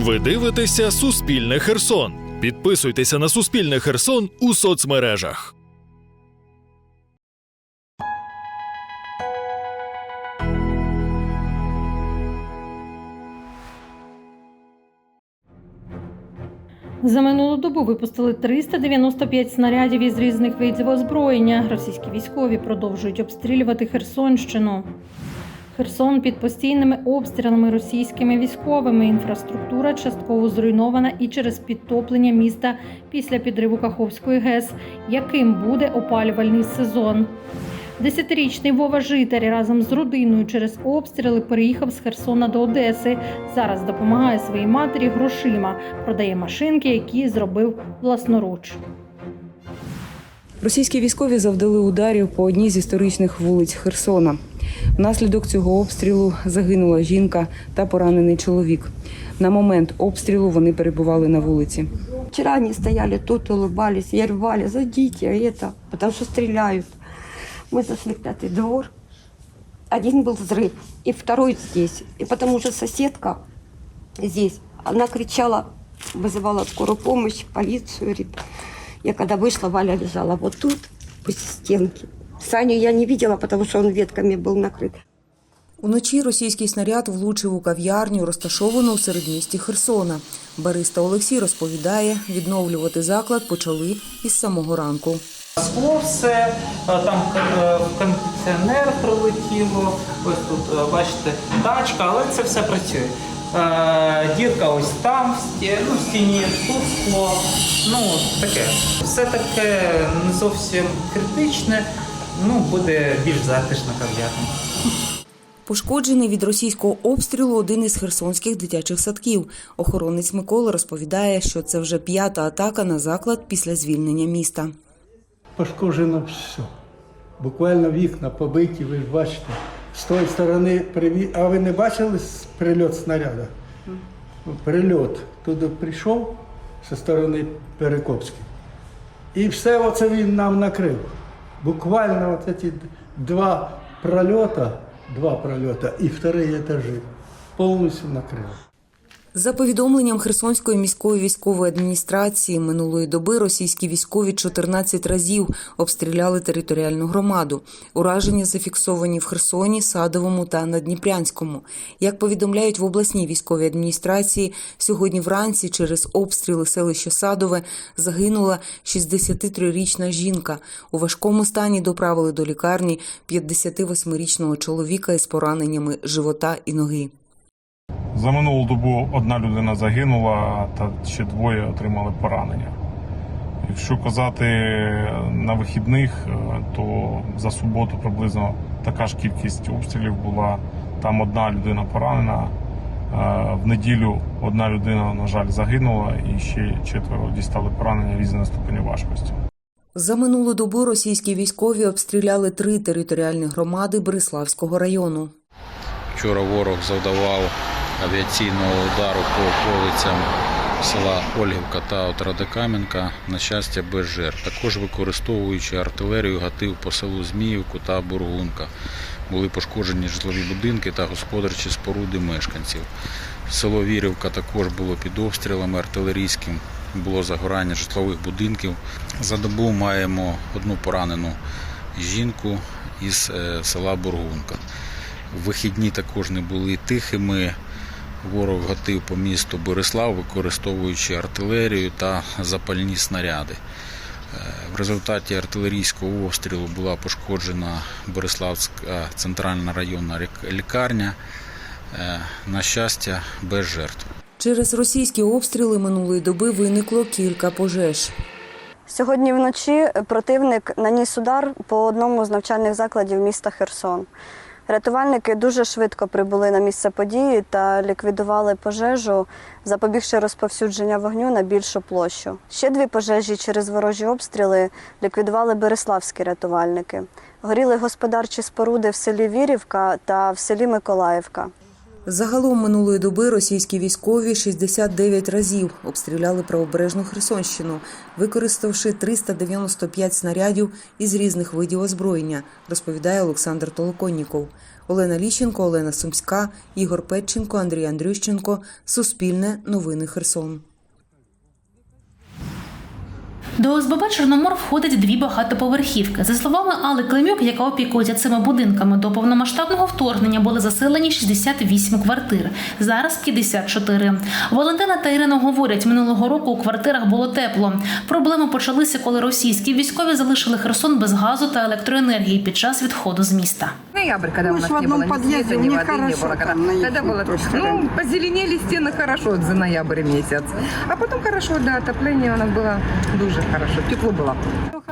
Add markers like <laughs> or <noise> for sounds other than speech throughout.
Ви дивитеся Суспільне Херсон. Підписуйтеся на Суспільне Херсон у соцмережах. За минулу добу випустили 395 снарядів із різних видів озброєння. Російські військові продовжують обстрілювати Херсонщину. Херсон під постійними обстрілами російськими військовими. Інфраструктура частково зруйнована і через підтоплення міста після підриву Каховської ГЕС. Яким буде опалювальний сезон? Десятирічний Вова Житар разом з родиною через обстріли переїхав з Херсона до Одеси. Зараз допомагає своїй матері грошима, продає машинки, які зробив власноруч. Російські військові завдали ударів по одній з історичних вулиць Херсона. Внаслідок цього обстрілу загинула жінка та поранений чоловік. На момент обстрілу вони перебували на вулиці. Вчера они стояли тут, улыбались, я рвали, зайдите, а это, потому что стреляют. Мы зашли в пятый двор, один был взрыв, и второй здесь. И потому что соседка здесь, она кричала, вызывала скорую помощь, полицию. говорит. Я когда вышла, Валя лежала вот тут, по стенке. Саню я не видела, потому что он ветками был накрыт. Уночі російський снаряд влучив у кав'ярню, розташовану у середмісті Херсона. Бариста Олексій розповідає, відновлювати заклад почали із самого ранку. Скло все, а, там е, кондиціонер прилетіло, ось тут е, бачите тачка, але це все працює. Е, Дірка ось там, в сті- ну, в стіні, тут скло. Ну, таке. Все таке не зовсім критичне, ну, буде більш затишна кав'ярня. Пошкоджений від російського обстрілу один із херсонських дитячих садків. Охоронець Микола розповідає, що це вже п'ята атака на заклад після звільнення міста. пошкоджено все. Буквально вікна побиті, ви ж бачите. З тої сторони приві... А ви не бачили прильот снаряда? Прильот туди прийшов зі сторони Перекопської. І все оце він нам накрив. Буквально от ці два прольота, два прольота і вторі етажі повністю накрив. За повідомленням Херсонської міської військової адміністрації минулої доби російські військові 14 разів обстріляли територіальну громаду. Ураження зафіксовані в Херсоні, Садовому та Надніпрянському. Як повідомляють в обласній військовій адміністрації, сьогодні вранці через обстріли селища Садове загинула 63-річна жінка. У важкому стані доправили до лікарні 58-річного чоловіка із пораненнями живота і ноги. За минулу добу одна людина загинула, та ще двоє отримали поранення. Якщо казати на вихідних, е, то за суботу приблизно така ж кількість обстрілів була. Там одна людина поранена. Е, В неділю одна людина, на жаль, загинула, і ще четверо дістали поранення різної ступені важкості. За минулу добу російські військові обстріляли три територіальні громади Береславського району. Вчора ворог завдавав авіаційного удару по околицям села Ольгівка та Отрадокам'янка, на щастя, без жертв. Також використовуючи артилерію, гатив по селу Зміївку та Бургунка. Були пошкоджені житлові будинки та господарчі споруди мешканців. Село Вірівка також було під обстрілами артилерійським, було загорання житлових будинків. За добу маємо одну поранену жінку із е, села Бургунка. Вихідні також не були тихими. Ворог гатив по місту Борислав, використовуючи артилерію та запальні снаряди. Е, В результаті артилерійського обстрілу була пошкоджена Бориславська центральна районна лікарня. Е, На щастя, без жертв. Через російські обстріли минулої доби виникло кілька пожеж. Сьогодні вночі противник наніс удар по одному з навчальних закладів міста Херсон. Рятувальники дуже швидко прибули на місце події та ліквідували пожежу, запобігши розповсюдження вогню на більшу площу. Ще дві пожежі через ворожі обстріли ліквідували береславські рятувальники. Горіли господарчі споруди в селі Вірівка та в селі Миколаївка. Загалом минулої доби російські військові 69 разів обстріляли правобережну Херсонщину, використавши 395 снарядів із різних видів озброєння, розповідає Олександр Толоконніков. Олена Ліщенко, Олена Сумська, Ігор Петченко, Андрій Андрющенко. Суспільне новини Херсон. До ОСББ Чорномор входить дві багатоповерхівки. За словами Алли Климюк, яка опікується цими будинками, до повномасштабного вторгнення були заселені 68 квартир. Зараз 54. Валентина та Ірина говорять, минулого року у квартирах було тепло. Проблеми почалися, коли російські військові залишили Херсон без газу та електроенергії під час відходу з міста Ноябрь, когда Мы у ж нас в не одном было ни подъезде, света, ни мне воды, не хорошо было. там на Тогда было, той ну, стороне. позеленели стены хорошо за ноябрь месяц. А потом хорошо, да, отопление у нас было дуже хорошо, тепло было.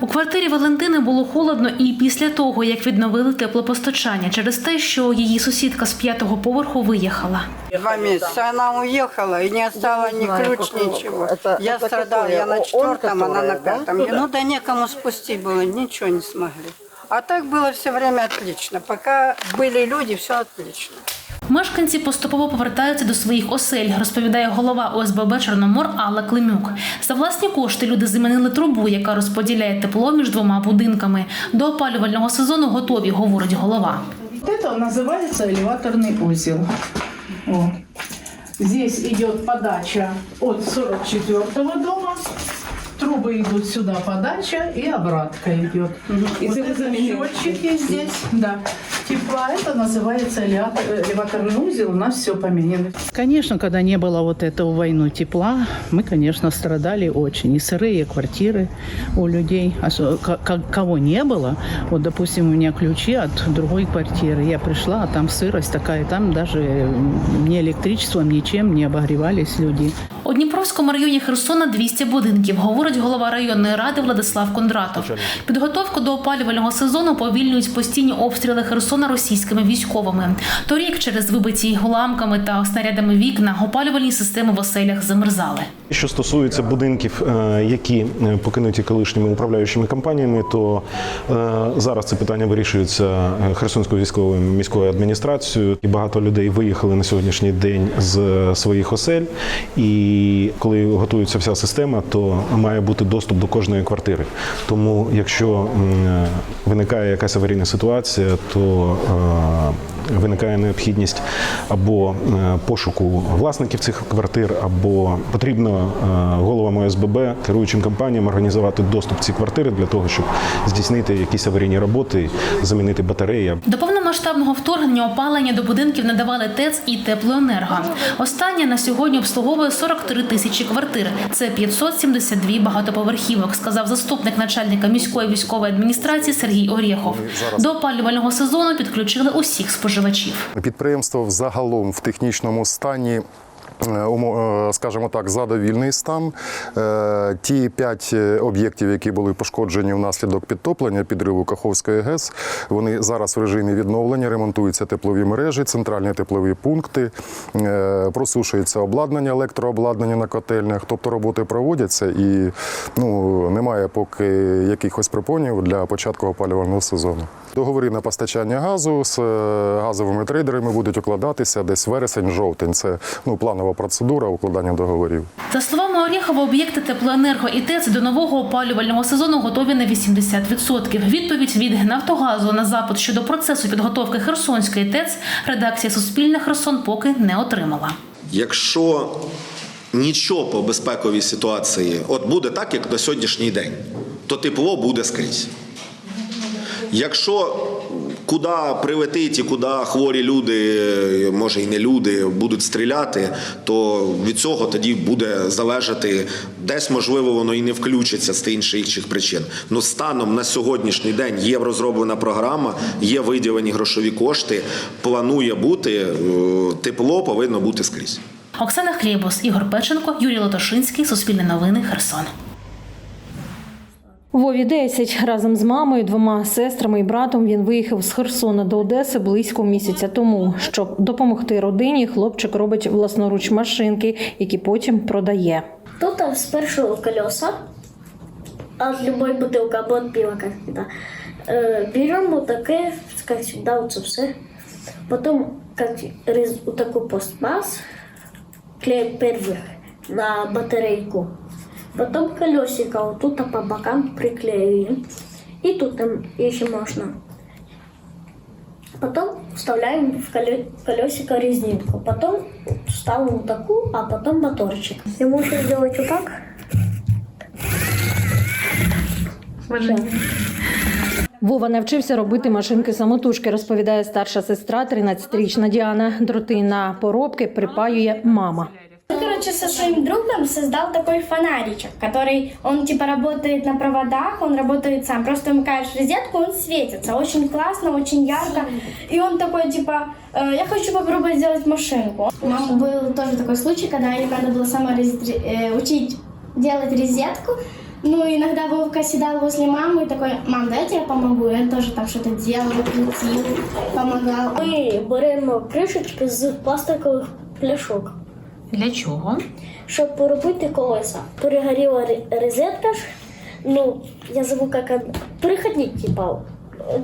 У квартирі Валентини було холодно і після того, як відновили теплопостачання, через те, що її сусідка з п'ятого поверху виїхала. Два месяца она уехала и не оставила ни ключ, ничего. я страдала, я на четвертом, она на пятом. Ну да некому спустить было, ничего не смогли. А так было все время отлично. Пока были люди, все отлично. Мешканці поступово повертаються до своїх осель, розповідає голова ОСББ Чорномор Алла Климюк. За власні кошти люди замінили трубу, яка розподіляє тепло між двома будинками. До опалювального сезону готові, говорить голова. Вот это называется элеваторный узел. Вот. Здесь идет подача от 44 дома. Трубы идут сюда, подача и обратка идет. И вот это счетчики здесь, да. Тепла, это называется элеватор- элеваторный узел, у нас все поменяно. Конечно, когда не было вот этого войну тепла, мы, конечно, страдали очень. И сырые квартиры у людей, а что- ко- ко- кого не было, вот, допустим, у меня ключи от другой квартиры, я пришла, а там сырость такая, там даже м, ни электричеством, ничем не обогревались люди. У Дніпровському районі Херсона 200 будинків, говорить голова районної ради Владислав Кондратов. Підготовку до опалювального сезону повільнюють постійні обстріли Херсона російськими військовими. Торік через вибиті уламками та снарядами вікна опалювальні системи в оселях замерзали. Що стосується будинків, е, які е, покинуті колишніми управляючими компаніями, то е, зараз це питання вирішується Херсонською військовою міською адміністрацією. І багато людей виїхали на сьогоднішній день з своїх осель. І коли готується вся система, то має бути доступ до кожної квартири. Тому, якщо виникає якась аварійна ситуація, то виникає необхідність або е, пошуку власників цих квартир, або потрібно е, головам ОСББ, керуючим компаніям організувати доступ в ці квартири для того, щоб здійснити якісь аварійні роботи, замінити батареї. До повномасштабного вторгнення опалення до будинків надавали ТЕЦ і теплоенерго. Останнє на сьогодні обслуговує 43 тисячі квартир. Це 572 багатоповерхівок, сказав заступник начальника міської військової адміністрації Сергій Орєхов. До опалювального сезону підключили усіх споживачів. Підприємство взагалом в технічному стані. Е, е, Скажімо так, задовільний стан. Е, Ті п'ять об'єктів, які були пошкоджені внаслідок підтоплення підриву Каховської ГЕС, вони зараз в режимі відновлення, ремонтуються теплові мережі, центральні теплові пункти, просушується обладнання, електрообладнання на котельнях. Тобто роботи проводяться і ну, немає поки якихось припонів для початку опалювального сезону. Договори на постачання газу з газовими трейдерами будуть укладатися десь вересень-жовтень. Це ну, планова процедура укладання договорів. За словами Орєхова, об'єкти теплоенерго і ТЕЦ до нового опалювального сезону готові на 80%. Відповідь від Нафтогазу на запит щодо процесу підготовки Херсонської ТЕЦ редакція Суспільне Херсон поки не отримала. Якщо нічого по безпековій ситуації, от буде так, як на сьогоднішній день, то тепло буде скрізь. Якщо куди прилетить і куди хворі люди, може і не люди, будуть стріляти, то від цього тоді буде залежати, десь можливо воно і не включиться з тих чи інших причин. Ну станом на сьогоднішній день є розроблена програма, є виділені грошові кошти. Планує бути е, тепло, повинно бути скрізь. Оксана Хлєбус, Ігор Печенко, Юрій Лотошинський, Суспільне новини, Херсон. Вові 10. разом з мамою, двома сестрами і братом він виїхав з Херсона до Одеси близько місяця тому. Щоб допомогти родині, хлопчик робить власноруч машинки, які потім продає. Тут спершу колеса от любой бутылки або от пива как-то. Э, берем вот такие, как всегда, вот все. Потом как рез- вот такой пластмасс, клеим первых на батарейку. Потом колесико вот тут по бокам приклеиваем. И тут там еще можно. Потом вставляем в коле- колесико резинку. Потом ставим вот такую, а потом моторчик. Я могу сделать вот так. Вова навчився робити машинки самотужки, розповідає старша сестра, 13-річна Діана. Дроти на поробки припаює мама. Короче, со своим другом создал такой фонаричек, который, он типа работает на проводах, он работает сам. Просто вмыкаешь розетку, он светится. Очень классно, очень ярко. И он такой, типа, «Э, я хочу попробовать сделать машинку. У мамы был тоже такой случай, когда надо было сама учить делать розетку. Ну, иногда Вовка сидел возле мамы и такой, мам, дайте я помогу. Он тоже там что-то делал, крутил, помогал. Ми беремо кришечки з пластикових пляшок. Для чого? Щоб поробити колеса. Перегоріла ре- розетка ж. Ну, я забув, як он... Переходник, типа,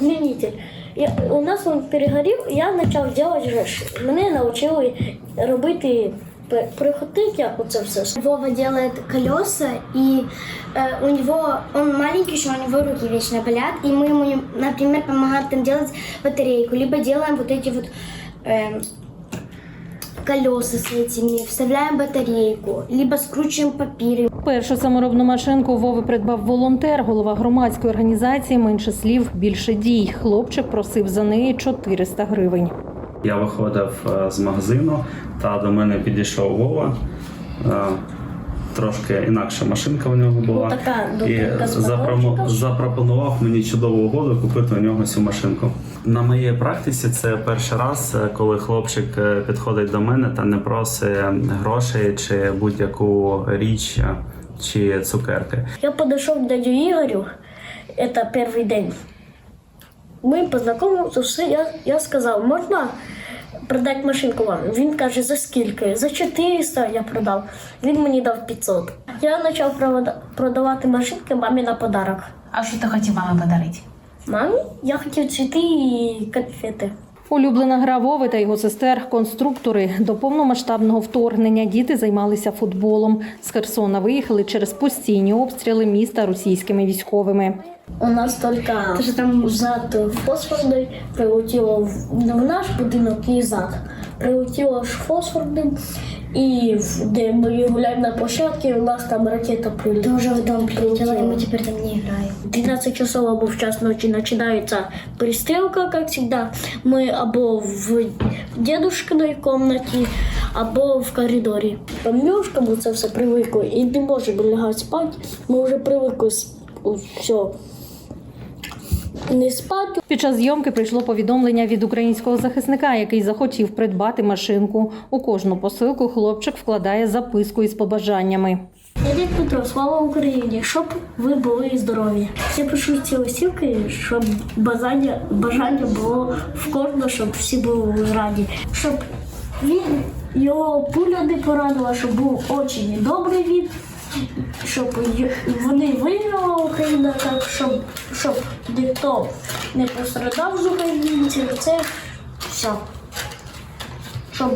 длиннитель. Я, у нас він перегорів, я почав робити же. ж. Мене навчили робити пе- переходник, як оце все. Вова делает колеса, и э, у него, он маленький еще, у него руки вечно болят, и мы ему, например, помогаем там делать батарейку, либо делаем вот эти вот эм, колеса с этими, вставляем батарейку, либо скручиваем папиры. Першу саморобну машинку Вови придбав волонтер, голова громадської організації Менше слів, більше дій. Хлопчик просив за неї 400 гривень. Я виходив е, з магазину, та до мене підійшов Вова. Е, Трошки інакша машинка у нього була. така і запро- запропонував мені чудову угоду купити у нього цю машинку. На моїй практиці це перший раз, е, коли хлопчик е, підходить до мене та не просить грошей чи будь-яку річ е, чи цукерки. Я подошел к дяде Игорю, это первый день. Мы познакомились, все, я, я сказав, можна продати машинку вам? Він каже, за скільки? За 400 я продав. Він мені дав 500. Я почав провода- продавати машинки мамі на подарок. А що ти хотів мамі подарити? Мамі я хотів цвіти і конфети. Улюблена гра Вови та його сестер конструктори. До повномасштабного вторгнення діти займалися футболом. З Херсона виїхали через постійні обстріли міста російськими військовими. У нас тільки там зад фосфорний прилетіло в, в наш будинок і зад. Прилетіло ж фосфорним, і в- де ми гуляємо на площадці, у нас там ракета прилетіла. Тоже в дом прилетела, и мы теперь там не играем. 12 часов або в час ночи начинается перестрелка, как всегда. Мы або в дедушкиной комнаті, або в коридорі. Помнюшка ми це все привикли і не можемо лягати спати. Ми вже привикли все. Не спати. Під час зйомки прийшло повідомлення від українського захисника, який захотів придбати машинку. У кожну посилку хлопчик вкладає записку із побажаннями. Я дід Петро, слава Україні, щоб ви були здорові. Я пишу ці листівки, щоб бажання, бажання було в кожного, щоб всі були раді. Щоб він його пуля не поранила, щоб був очень добрий він, щоб вони виграла Україна, так щоб, щоб ніхто не пострадав з українців. Це все. Щоб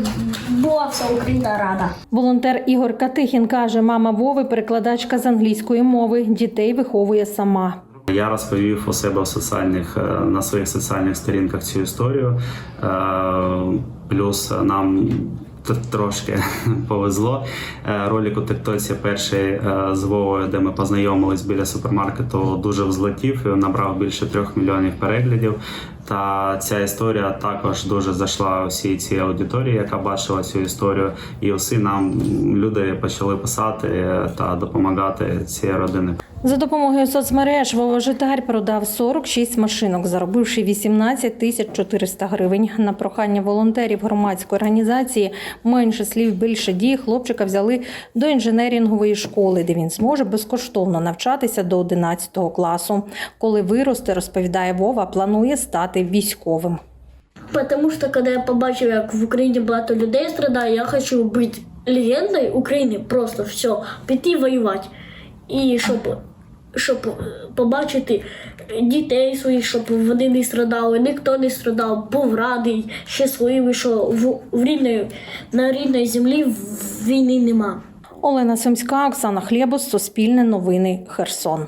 була вся Україна рада. Волонтер Ігор Катихін каже, мама Вови перекладачка з англійської мови. Дітей виховує сама. Я розповів у себе в соціальних е, на своїх соціальних сторінках цю історію. Е, Плюс нам трошки <laughs> повезло. Е, Ролик у Тиктоці перший е, з Вовою, де ми познайомились біля супермаркету, дуже взлетів і набрав більше трьох мільйонів переглядів. Та ця історія також дуже зайшла усій цій аудиторії, яка бачила цю історію, і усі нам люди почали писати е, та допомагати цій родині. За допомогою соцмереж Вова Житар продав 46 машинок, заробивши 18 тисяч 400 гривень. На прохання волонтерів громадської організації менше слів, більше дій хлопчика взяли до інженерингової школи, де він зможе безкоштовно навчатися до 11 класу. Коли виросте, розповідає Вова, планує стати військовим. Потому что когда я побачив, як в Україні багато людей страдає, я хочу бути легендою України, просто все, піти воювати. І щоб, щоб е, побачити дітей своїх, щоб вони не страдали, ніхто не страдав, був радий, ще своїми, що в, в рідної, на рідній землі війни нема. Олена Сумська, Оксана Хлєбус, Суспільне новини, Херсон.